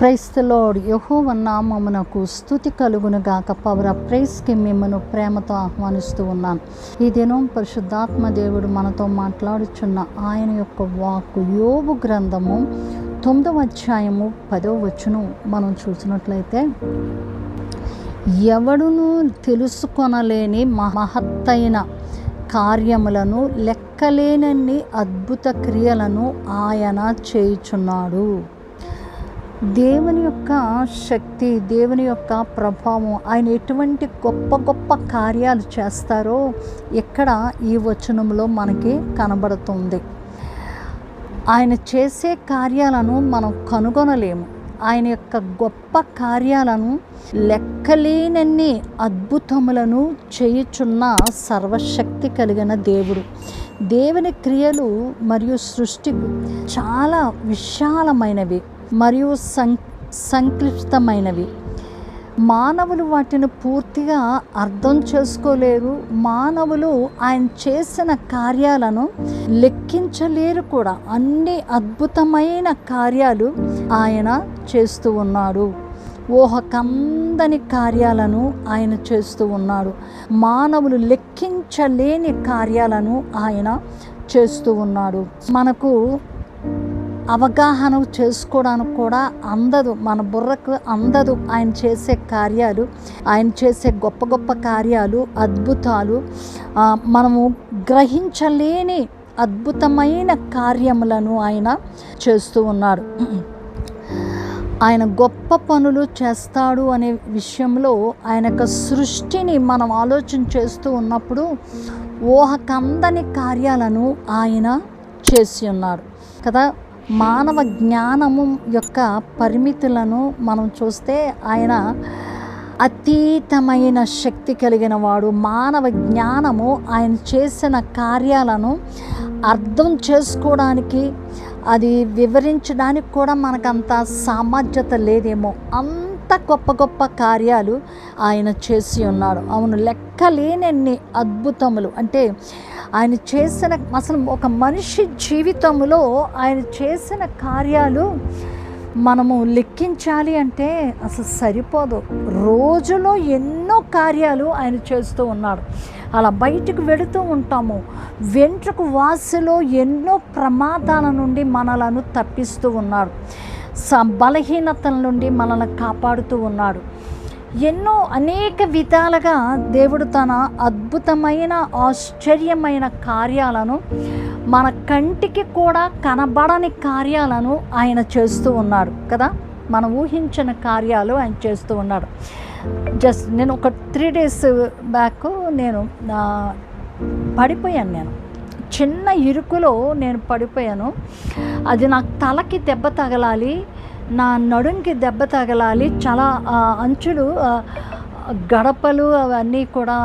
ప్రైస్తలోడ్ యహోవ నామమునకు స్థుతి కలుగును గాక. పవర్ ఆఫ్ ప్రైస్కి మిమ్మను ప్రేమతో ఆహ్వానిస్తూ ఉన్నాను. ఈ దినం పరిశుద్ధాత్మ దేవుడు మనతో మాట్లాడుచున్న ఆయన యొక్క వాక్కు యోగు గ్రంథము తొమ్మిదవ అధ్యాయము పదవ వచ్చును మనం చూసినట్లయితే ఎవడును తెలుసుకొనలేని మహత్తైన కార్యములను లెక్కలేనన్ని అద్భుత క్రియలను ఆయన చేయుచున్నాడు. దేవుని యొక్క శక్తి దేవుని యొక్క ప్రభావం ఆయన ఎటువంటి గొప్ప గొప్ప కార్యాలు చేస్తారో ఇక్కడ ఈ వచనంలో మనకి కనబడుతుంది. ఆయన చేసే కార్యాలను మనం కనుగొనలేము. ఆయన యొక్క గొప్ప కార్యాలను లెక్కలేనన్ని అద్భుతములను చేయుచున్న సర్వశక్తి కలిగిన దేవుడు. దేవుని క్రియలు మరియు సృష్టి చాలా విశాలమైనవి. మరియు సం సంక్లిష్టమైనవి. మానవులు వాటిని పూర్తిగా అర్థం చేసుకోలేరు. మానవులు ఆయన చేసిన కార్యాలను లెక్కించలేరు కూడా. అన్ని అద్భుతమైన కార్యాలు ఆయన చేస్తూ ఉన్నాడు. ఊహకందని కార్యాలను ఆయన చేస్తూ ఉన్నాడు. మానవులు లెక్కించలేని కార్యాలను ఆయన చేస్తూ ఉన్నాడు. మనకు అవగాహన చేసుకోవడానికి కూడా అందదు. మన బుర్రకు అందదు. ఆయన చేసే కార్యాలు ఆయన చేసే గొప్ప గొప్ప కార్యాలు అద్భుతాలు మనము గ్రహించలేని అద్భుతమైన కార్యములను ఆయన చేస్తూ ఉన్నాడు. ఆయన గొప్ప పనులు చేస్తాడు అనే విషయంలో ఆయన యొక్క సృష్టిని మనం ఆలోచన చేస్తూ ఉన్నప్పుడు ఊహకందని కార్యాలను ఆయన చేసి ఉన్నాడు. కదా? మానవ జ్ఞానము యొక్క పరిమితులను మనం చూస్తే ఆయన అతీతమైన శక్తి కలిగిన వాడు. మానవ జ్ఞానము ఆయన చేసిన కార్యాలను అర్థం చేసుకోవడానికి అది వివరించడానికి కూడా మనకంత సామర్థ్యత లేదేమో. అంత గొప్ప గొప్ప కార్యాలు ఆయన చేసి ఉన్నాడు అవును లెక్కలేనన్ని అద్భుతములు. అంటే ఆయన చేసిన అసలు ఒక మనిషి జీవితంలో ఆయన చేసిన కార్యాలు మనము లెక్కించాలి అంటే అసలు సరిపోదు. రోజులో ఎన్నో కార్యాలు ఆయన చేస్తూ ఉన్నాడు. అలా బయటకు వెళుతూ ఉంటాము. వెంట్రుకు వాసులో ఎన్నో ప్రమాదాల నుండి మనలను తప్పిస్తూ ఉన్నాడు బలహీనతల నుండి మనల్ని కాపాడుతూ ఉన్నాడు. ఎన్నో అనేక విధాలుగా దేవుడు తన అద్భుతమైన ఆశ్చర్యమైన కార్యాలను మన కంటికి కూడా కనబడని కార్యాలను ఆయన చేస్తూ ఉన్నాడు కదా? మనం ఊహించిన కార్యాలు ఆయన చేస్తూ ఉన్నాడు. జస్ట్ నేను ఒక త్రీ డేస్ బ్యాక్ నేను పడిపోయాను నేను. చిన్న ఇరుకులో నేను పడిపోయాను. అది నాకు తలకి దెబ్బ తగలాలి నా నడుంకి దెబ్బ తగలాలి చాలా అంచులు గడపలు అవన్నీ కూడా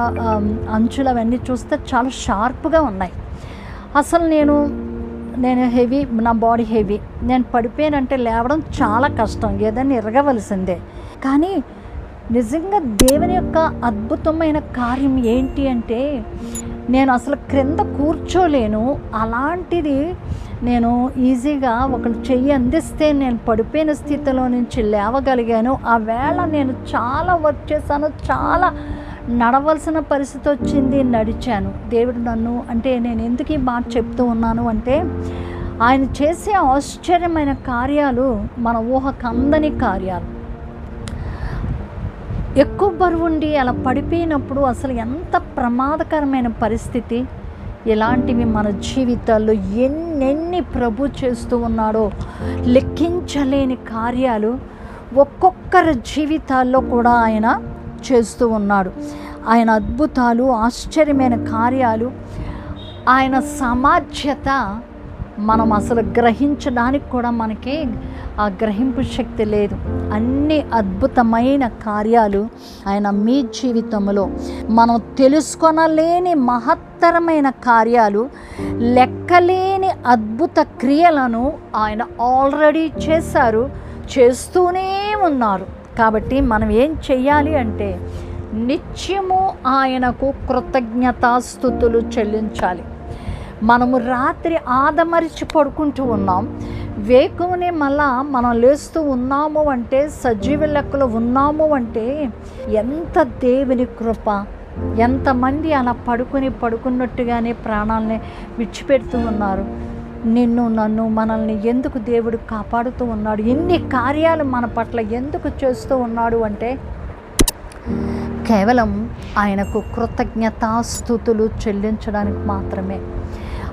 అంచులు అవన్నీ చూస్తే చాలా షార్ప్గా ఉన్నాయి. అసలు నేను నేను హెవీ నా బాడీ హెవీ. నేను పడిపోయానంటే లేవడం చాలా కష్టం ఏదైనా ఇరగవలసిందే. కానీ నిజంగా దేవుని యొక్క అద్భుతమైన కార్యం ఏంటి అంటే నేను అసలు క్రింద కూర్చోలేను. అలాంటిది నేను ఈజీగా ఒకరు చెయ్యి అందిస్తే నేను పడిపోయిన స్థితిలో నుంచి లేవగలిగాను. ఆ వేళ నేను చాలా వర్క్ చేశాను చాలా నడవలసిన పరిస్థితి వచ్చింది నడిచాను. దేవుడు నన్ను అంటే నేను ఎందుకు ఈ మాట చెప్తూ ఉన్నాను అంటే ఆయన చేసే ఆశ్చర్యమైన కార్యాలు మన ఊహకందని కార్యాలు. ఎక్కువ బరువుండి అలా పడిపోయినప్పుడు అసలు ఎంత ప్రమాదకరమైన పరిస్థితి? ఇలాంటివి మన జీవితాల్లో ఎన్నెన్ని ప్రభు చేస్తూ ఉన్నాడో లెక్కించలేని కార్యాలు ఒక్కొక్కరి జీవితాల్లో కూడా ఆయన చేస్తూ ఉన్నాడు. ఆయన అద్భుతాలు ఆశ్చర్యమైన కార్యాలు ఆయన సమాధ్యత మనం అసలు గ్రహించడానికి కూడా మనకి ఆ గ్రహింపు శక్తి లేదు. అన్ని అద్భుతమైన కార్యాలు ఆయన మీ జీవితంలో. మనం తెలుసుకొనలేని మహత్తరమైన కార్యాలు లెక్కలేని అద్భుత క్రియలను ఆయన ఆల్రెడీ చేశారు చేస్తూనే ఉన్నారు. కాబట్టి మనం ఏం చెయ్యాలి అంటే నిత్యము ఆయనకు కృతజ్ఞతాస్థుతులు చెల్లించాలి. మనము రాత్రి ఆదమరిచి పడుకుంటూ ఉన్నాం. వేకువని మళ్ళా మనం లేస్తూ ఉన్నాము అంటే సజీవ లెక్కలో ఉన్నాము అంటే ఎంత దేవుని కృప ఎంతమంది అలా పడుకుని పడుకున్నట్టుగానే ప్రాణాలని విడిచిపెడుతూ ఉన్నారు. నిన్ను నన్ను మనల్ని ఎందుకు దేవుడు కాపాడుతూ ఉన్నాడు? ఎన్ని కార్యాలు మన పట్ల ఎందుకు చేస్తూ ఉన్నాడు అంటే కేవలం ఆయనకు కృతజ్ఞతాస్థుతులు చెల్లించడానికి మాత్రమే.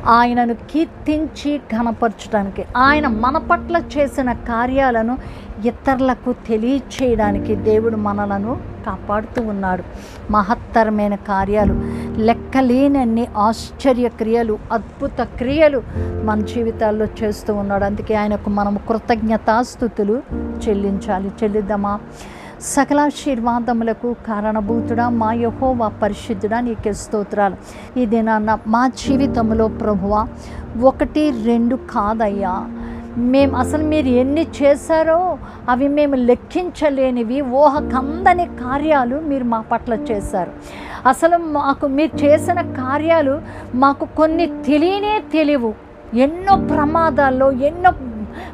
ఆయనను కీర్తించి ఘనపరచడానికి ఆయన మన పట్ల చేసిన కార్యాలను ఇతరులకు తెలియచేయడానికి దేవుడు మనలను కాపాడుతూ ఉన్నాడు. మహత్తరమైన కార్యాలు లెక్కలేనన్ని ఆశ్చర్య క్రియలు అద్భుత క్రియలు మన జీవితాల్లో చేస్తూ ఉన్నాడు. అందుకే ఆయనకు మనము కృతజ్ఞతాస్థుతులు చెల్లించాలి. చెల్లిద్దామా? సకలాశీర్వాదములకు కారణభూతుడా మా యహోవా పరిశుద్ధుడా నీకే స్తోత్రాలు. ఈ దినాన్న మా జీవితంలో ప్రభువ ఒకటి రెండు కాదయ్యా. మేము అసలు మీరు ఎన్ని చేశారో అవి మేము లెక్కించలేనివి. ఊహకందని కార్యాలు మీరు మా పట్ల చేశారు. అసలు మాకు మీరు చేసిన కార్యాలు మాకు కొన్ని తెలియనే తెలియవు. ఎన్నో ప్రమాదాల్లో ఎన్నో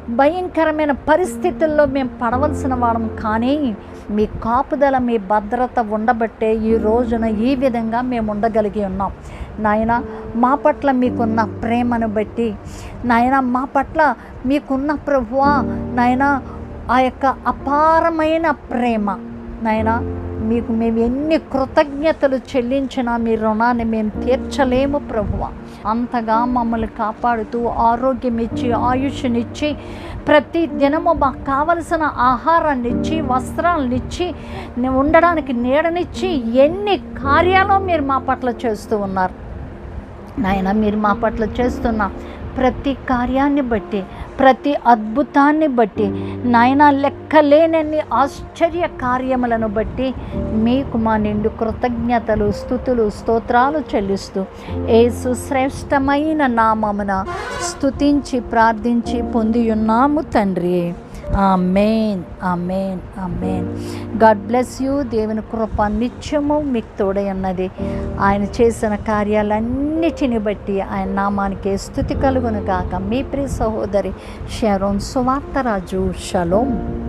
భయంకరమైన పరిస్థితుల్లో మేము పడవలసిన వాళ్ళం కానీ మీ కాపుదల మీ భద్రత ఉండబట్టే ఈ రోజున ఈ విధంగా మేము ఉండగలిగి ఉన్నాం. నాయన మా పట్ల మీకున్న ప్రేమను బట్టి నాయన మా పట్ల మీకున్న ప్రభువా నాయన ఆ యొక్క అపారమైన ప్రేమ నాయన మీకు మేము ఎన్ని కృతజ్ఞతలు చెల్లించినా మీ రుణాన్ని మేము తీర్చలేము ప్రభువ. అంతగా మమ్మల్ని కాపాడుతూ ఆరోగ్యం ఇచ్చి ఆయుష్నిచ్చి ప్రతి దినము మాకు కావలసిన ఆహారాన్ని ఇచ్చి వస్త్రాలను ఇచ్చి ఉండడానికి నీడనిచ్చి ఎన్ని కార్యాలు మీరు మా పట్ల చేస్తూ ఉన్నారు. నాయన మీరు మా పట్ల చేస్తున్న ప్రతి కార్యాన్ని బట్టి ప్రతి అద్భుతాన్ని బట్టి నాయన లెక్కలేనన్ని ఆశ్చర్య కార్యములను బట్టి మీకు మా నిండు కృతజ్ఞతలు స్థుతులు స్తోత్రాలు చెల్లిస్తూ ఏసు శ్రేష్టమైన నామమున స్థుతించి ప్రార్థించి పొందియున్నాము తండ్రి. Amen amen amen. God bless you. దేవుని కృప నిత్యము మీకు తోడై ఉన్నది. ఆయన చేసిన కార్యాలన్నిటిని బట్టి ఆయన నామానికి స్థుతి కలుగును కాక మీ ప్రియ సహోదరి షరోన్ సువార్తరాజు షలోం.